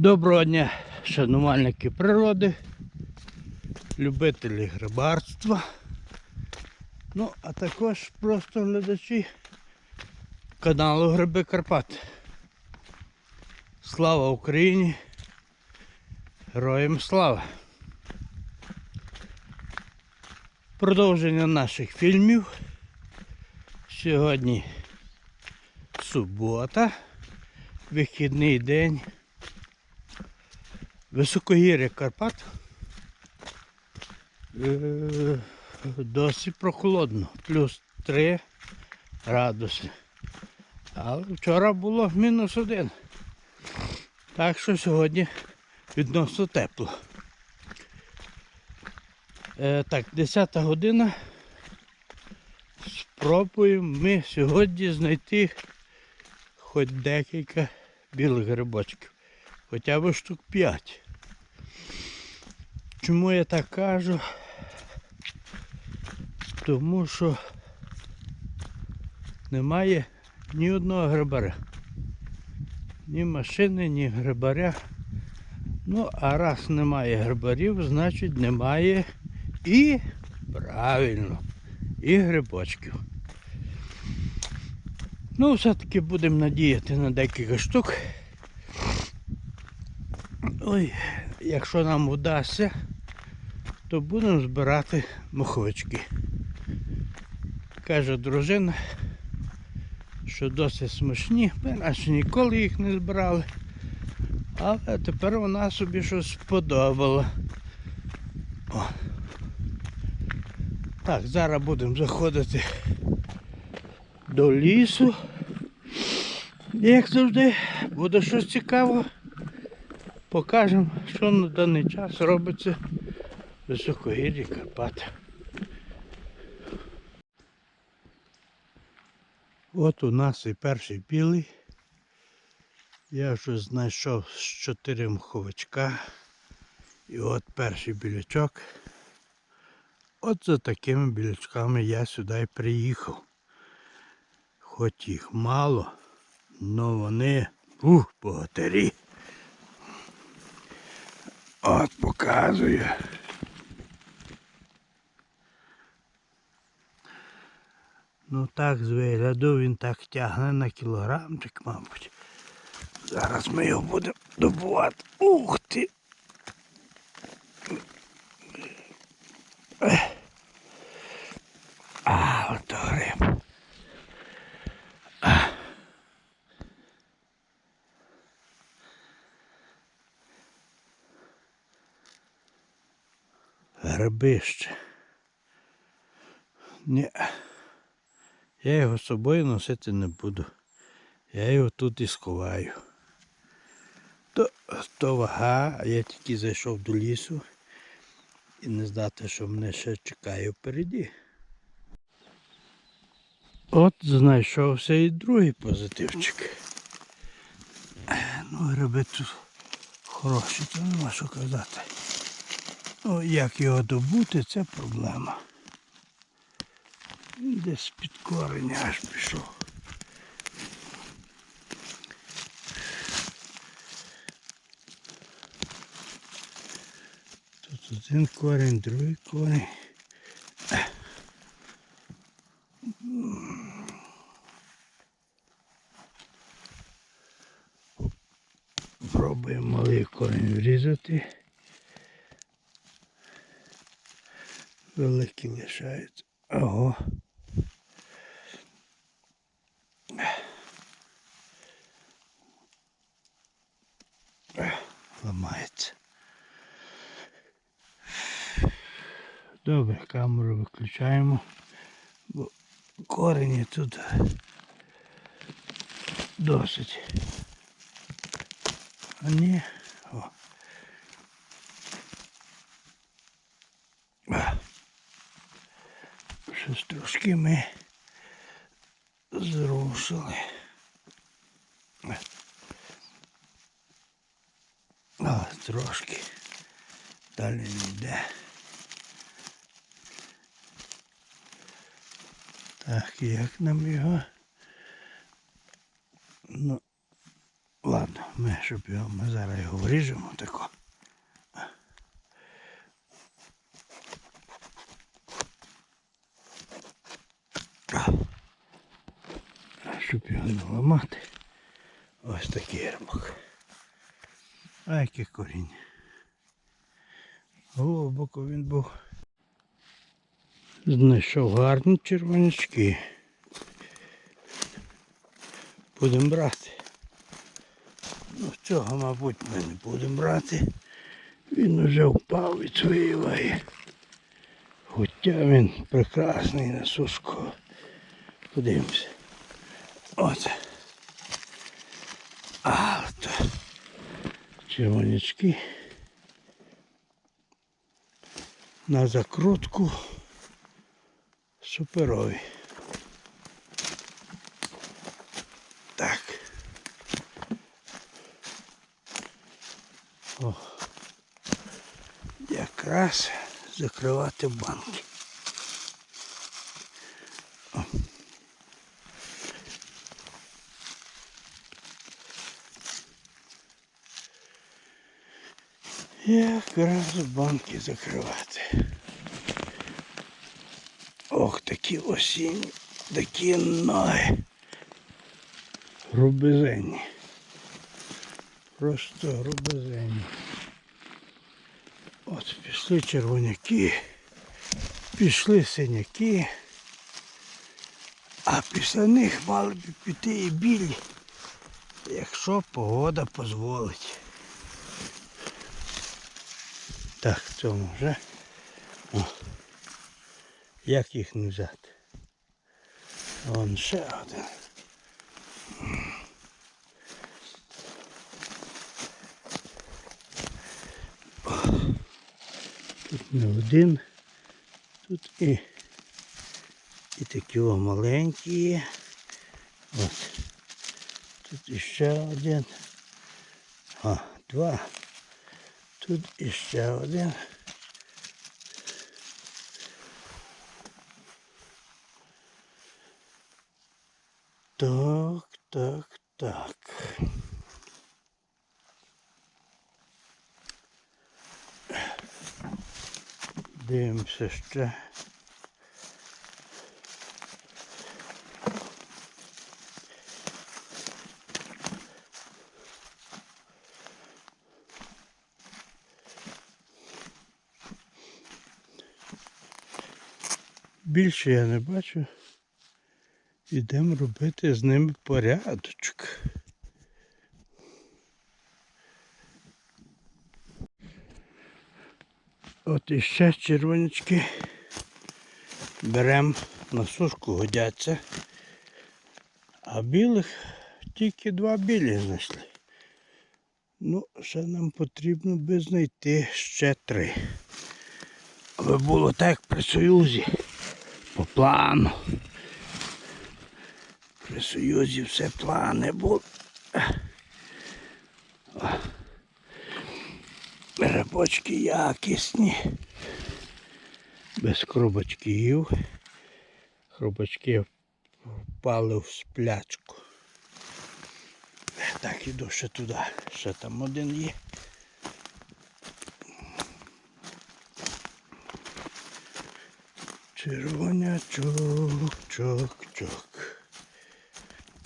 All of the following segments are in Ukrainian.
Доброго дня, шанувальники природи, любителі грибарства. Ну, а також просто глядачі каналу Гриби Карпат. Слава Україні! Героям слава! Продовження наших фільмів. Сьогодні субота, вихідний день. Високогір'я Карпат. Е, Досить прохолодно, плюс 3 градуси. Але вчора було мінус один. Так що сьогодні відносно тепло. Е, так, 10 година. Спробуємо ми сьогодні знайти хоч декілька білих грибочків. Хоча б штук 5. Чому я так кажу? Тому що немає ні одного грибаря. Ні машини, ні грибаря. Ну, а раз немає грибарів, значить немає і правильно, і грибочків. Ну, все-таки будемо надіяти на декілька штук. Ой, якщо нам вдасться, то будемо збирати моховички. Каже дружина, що досить смачні. Ми наче ніколи їх не збирали. Але тепер вона собі щось сподобала. О. Так, зараз будемо заходити до лісу. Як завжди, буде щось цікаве. Покажемо, що на даний час робиться в високогір'ї Карпат. От у нас і перший білий. Я вже знайшов з чотири мховичка. І от перший білячок. От за такими білячками я сюди й приїхав. Хоч їх мало, але вони ух, богатирі. От показую. Ну так з вигляду він так тягне на кілограмчик, мабуть. Зараз ми його будемо добувати. Ух ти! А, ото гриб. Грибище. Ні. Я його з собою носити не буду. Я його тут і сховаю. То, то вага, я тільки зайшов до лісу і не знати, що мене ще чекає впереді. От знайшовся і другий позитивчик. Ну, гриби тут хороші, то нема що казати. Ну, як його добути, це проблема. Десь під корення аж пішов. Тут один корінь, другий корінь. Великі лишаються. Ого. Ламається. Добре, камеру виключаємо, бо корені тут досить. А Щось трошки ми зрушили. Але трошки далі не йде. Так, як нам його? Ну, ладно. ладно, ми, щоб його, ми зараз його вріжемо тако. Щоб його не ламати. Ось такий гербок. А яке коріння. Глибоко він був. Знайшов гарні червонячки. Будемо брати. Ну цього, мабуть, ми не будемо брати. Він уже впав від своєї ваги. Хоча він прекрасний на суску. Подивимося. От. А, то червонячки. На закрутку суперові. Так. О. Якраз закривати банки. Якраз банки закривати. Ох, такі осінні, такі ноги. Грубезенні. Просто грубезенні. От пішли червоняки, пішли синяки, а після них мали б піти і білі, якщо погода дозволить. Так, в цьому вже. О. Як їх не взяти? Вон ще один. Тут не один. Тут і, і такі о маленькі. От. Тут іще один. А, два. Тут іще один. Так, так, так. Дивимося ще. Більше я не бачу. Ідемо робити з ними порядочок. От іще червонячки беремо на сушку, годяться. А білих тільки два білі знайшли. Ну, ще нам потрібно би знайти ще три. Аби було так при Союзі. По плану. При Союзі все плани були. Рибочки якісні. Без хробачків. Хробачки впали в сплячку. Так, іду ще туди. Ще там один є. Червонячок, чок, чок.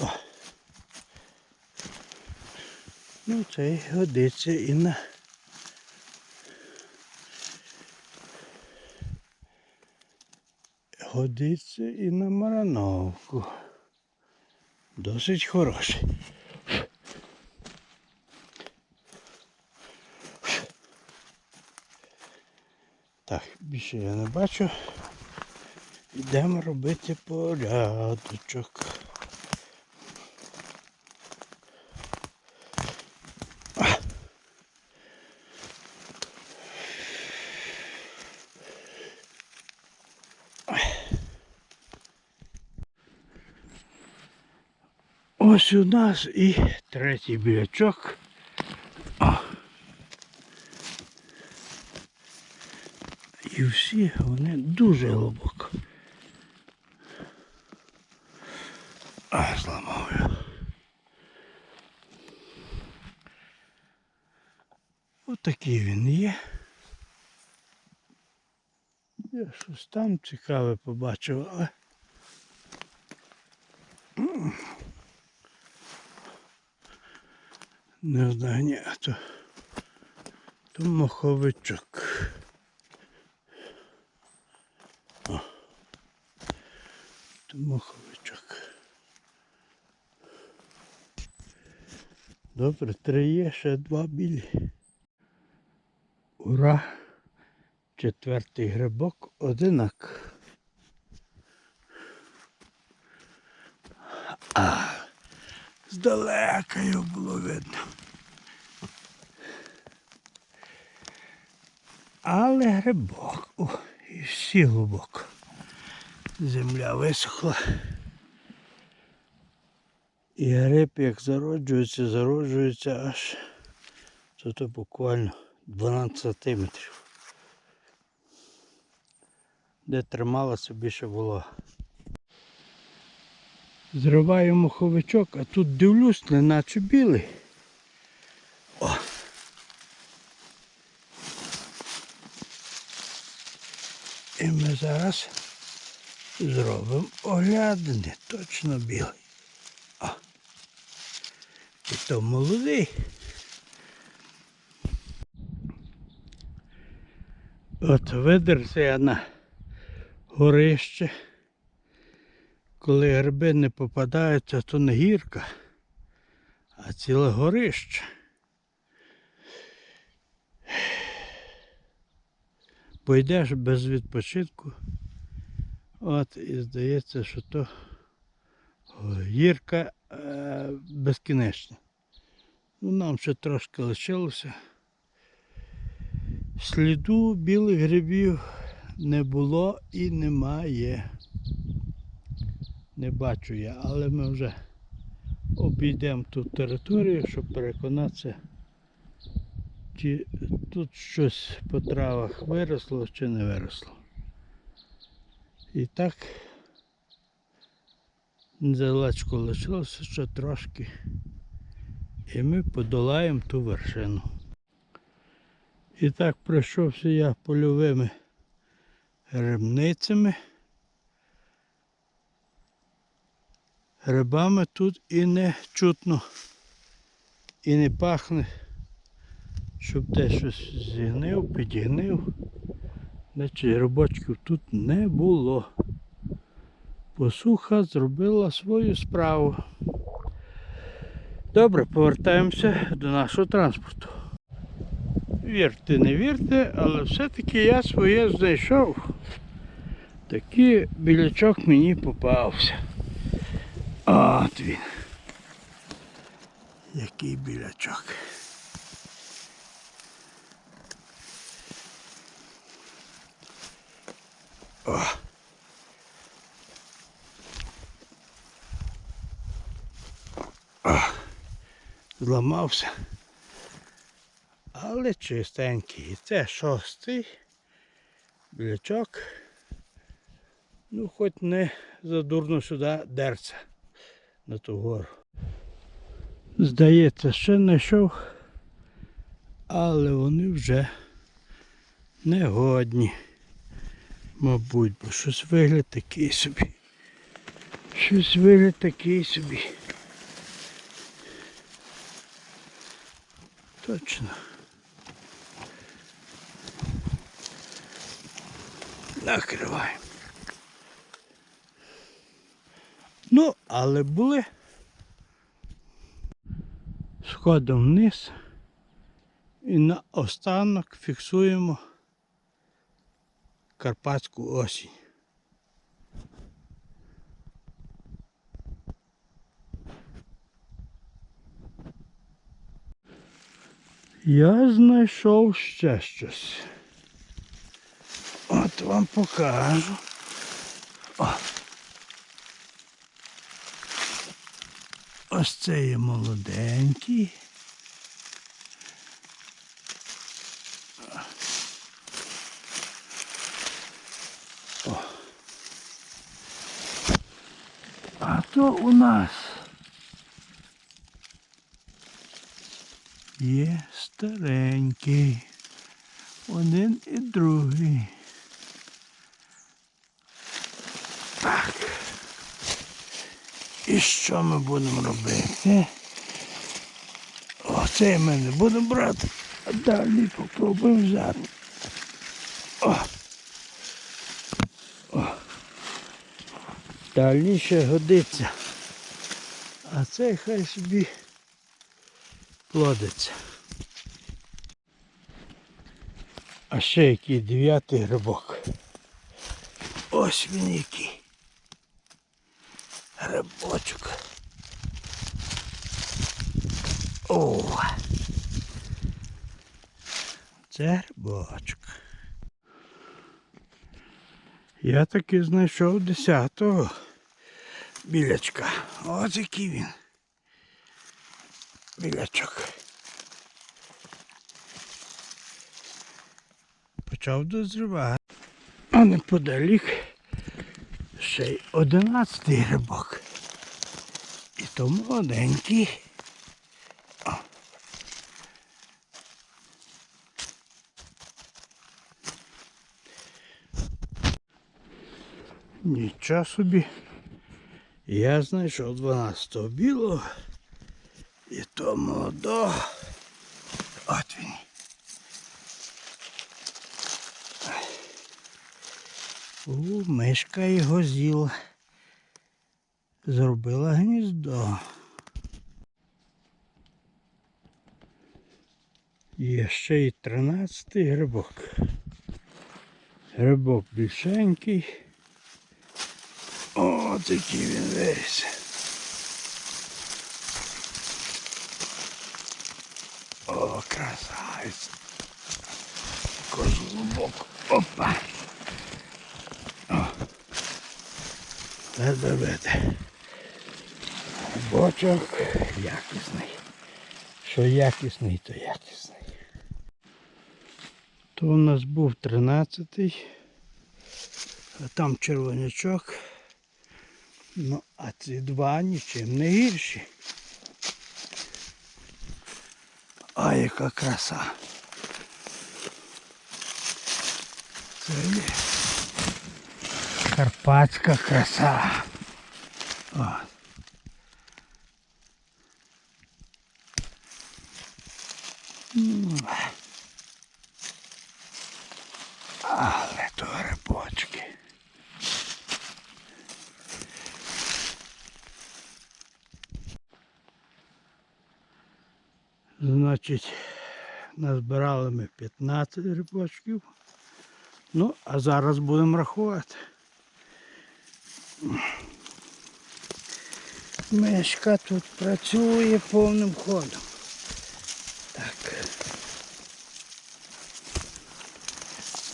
О. Ну, цей годиться і на годиться і на марановку. Досить хороший. Так, більше я не бачу. Йдемо робити порядочок. Ось у нас і третій білячок. І всі вони дуже глибоко. А, зламав. Отакий він є. Я щось там цікаве побачив, але. Не знаю, ні, то, то моховичок. То моховичок. Добре, три є, ще два білі. Ура! Четвертий грибок одинак. А, здалека його було видно. Але грибок. О, і всі глибоко. Земля висохла. І гриб як зароджується, зароджується аж тут буквально 12 сантиметрів. Де трималася більше було. Зриваю моховичок, а тут дивлюсь, неначе білий. О! І ми зараз зробимо оглядини, точно білий. І то молодий. От видерся на горище. Коли гриби не попадаються, то не гірка, а ціле горище. Пойдеш без відпочинку. От і здається, що то гірка безкінечна. Ну, нам ще трошки лишилося. Сліду білих грибів не було і немає. Не бачу я, але ми вже обійдемо ту територію, щоб переконатися, чи тут щось по травах виросло чи не виросло. І так недалечко лишилося ще трошки. І ми подолаємо ту вершину. І так пройшовся я польовими грибницями. Грибами тут і не чутно, і не пахне, щоб те щось зігнив, підігнив. Значить грибочків тут не було. Посуха зробила свою справу. Добре, повертаємося до нашого транспорту. Вірте, не вірте, але все-таки я своє знайшов. Такий білячок мені попався. От він. Який білячок. О. Зламався. Але чистенький. Це шостий білячок. Ну, хоч не задурно сюди дерться на ту гору. Здається, ще знайшов, але вони вже негодні. Мабуть, бо щось вигляд такий собі. Щось вигляд такий собі. Точно. Накриваємо. Ну, але були. Сходимо вниз і на останок фіксуємо карпатську осінь. Я знайшов ще щось. От вам покажу. О. Ось це є молоденький. О. А то у нас є старенький. Один і другий. Так. І що ми будемо робити? Оце ми не будемо брати, а далі попробуємо взяти. О. О. Далі ще годиться. А цей хай собі плодиться. А ще який дев'ятий грибок. Ось він який. Грибочок. О! Це грибочок. Я таки знайшов десятого білячка. Ось який він. Білячок. Почав дозрівати. А неподалік ще й одинадцятий грибок. І то молоденький. Нічого собі. Я знайшов 12-го білого. І то молодого. От він. У, мишка його з'їла. Зробила гніздо. Є ще й 13 грибок. Грибок більшенький. О, такий він виріс. О, красавець. Козлубок. Опа. Видите. Бочок якісний. Що якісний, то якісний. То у нас був 13-й. А там червонячок. Ну, а ці два нічим не гірші. А яка краса. Це є карпатська краса. О. Але то грибочки. Значить, назбирали ми 15 грибочків. Ну, а зараз будемо рахувати. Мишка тут працює повним ходом. Так.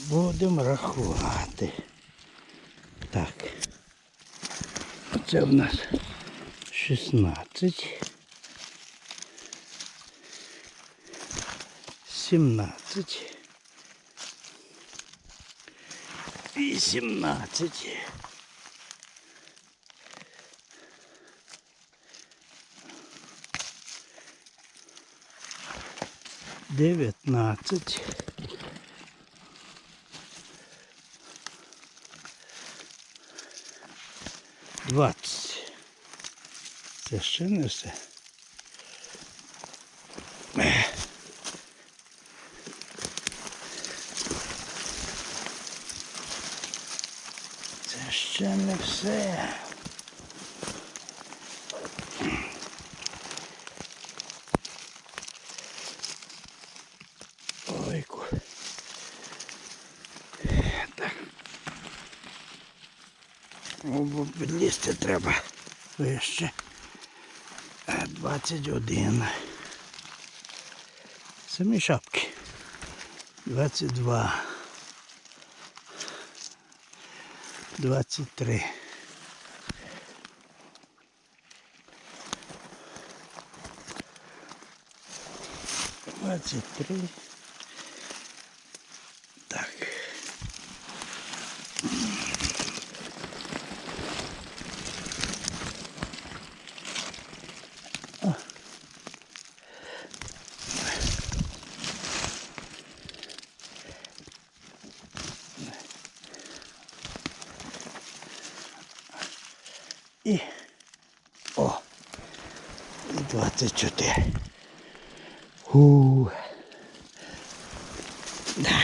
Будемо рахувати. Так. Оце в нас 16. 17. 18. Дев'ятнадцять. Двадцять. Це ще не все. Це ще не все. Ойку. Так. О, бо підлізти треба вище. Е, 21. Самі шапки. 22. 23. Двадцять три. 24. Ху. Да.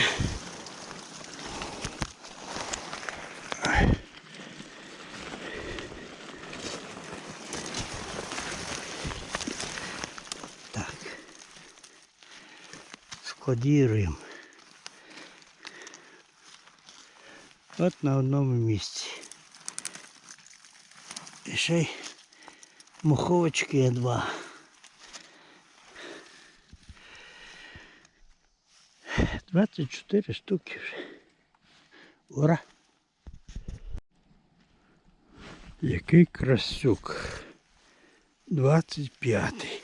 Так. Складіруємо. От на одному місці. І ще й муховочки є два. Двадцять чотири штуки вже. Ура! Який красюк. Двадцять п'ятий.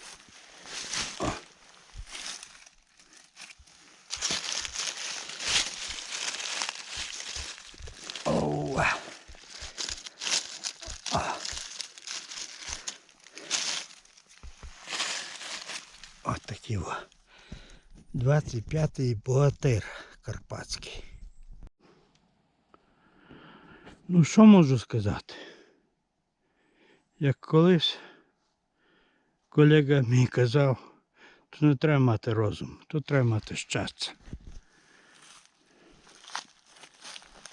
Оу. От такі о. 25-й богатир карпатський. Ну, що можу сказати? Як колись колега мій казав, то не треба мати розум, то треба мати щастя.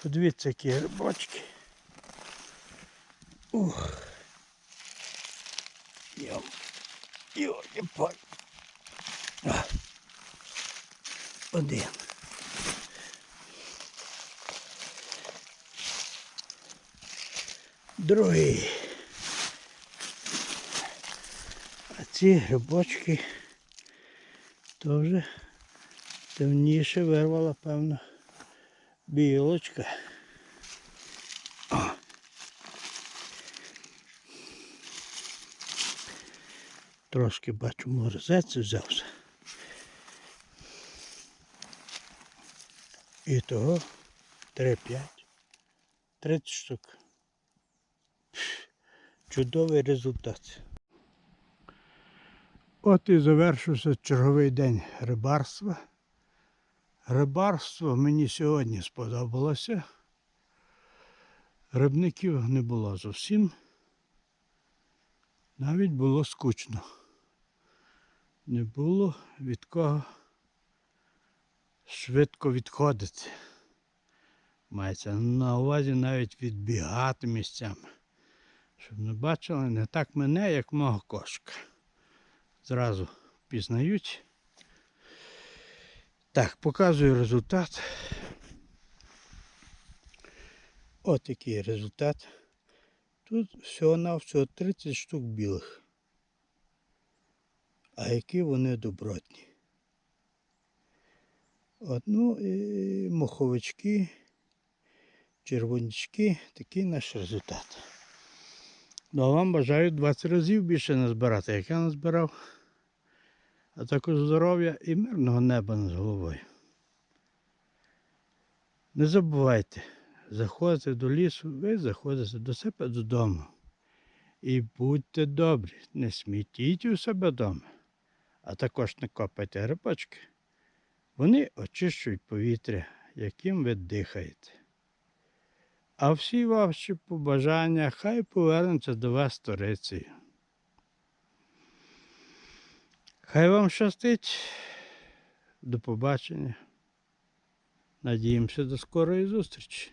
Подивіться, які грибочки. Ух. Йо, пой. А. Один. Другий. А ці грибочки вже темніше вирвала, певно, білочка. Трошки бачу морозець взявся. І того 3-5. 30 штук. Чудовий результат. От і завершився черговий день рибарства. Рибарство мені сьогодні сподобалося. Рибників не було зовсім. Навіть було скучно. Не було від кого швидко відходити. Мається на увазі навіть відбігати місцями. Щоб не бачили не так мене, як мого кошка. Зразу пізнають. Так, показую результат. От який результат. Тут всього на всього 30 штук білих. А які вони добротні. От, ну і моховички, червонячки, такий наш результат. Ну а вам бажаю 20 разів більше назбирати, як я назбирав. А також здоров'я і мирного неба над головою. Не забувайте, заходите до лісу, ви заходите до себе додому. І будьте добрі, не смітіть у себе вдома, а також не копайте грибочки. Вони очищують повітря, яким ви дихаєте. А всі ваші побажання хай повернуться до вас сторицею. Хай вам щастить. До побачення. Надіємося до скорої зустрічі.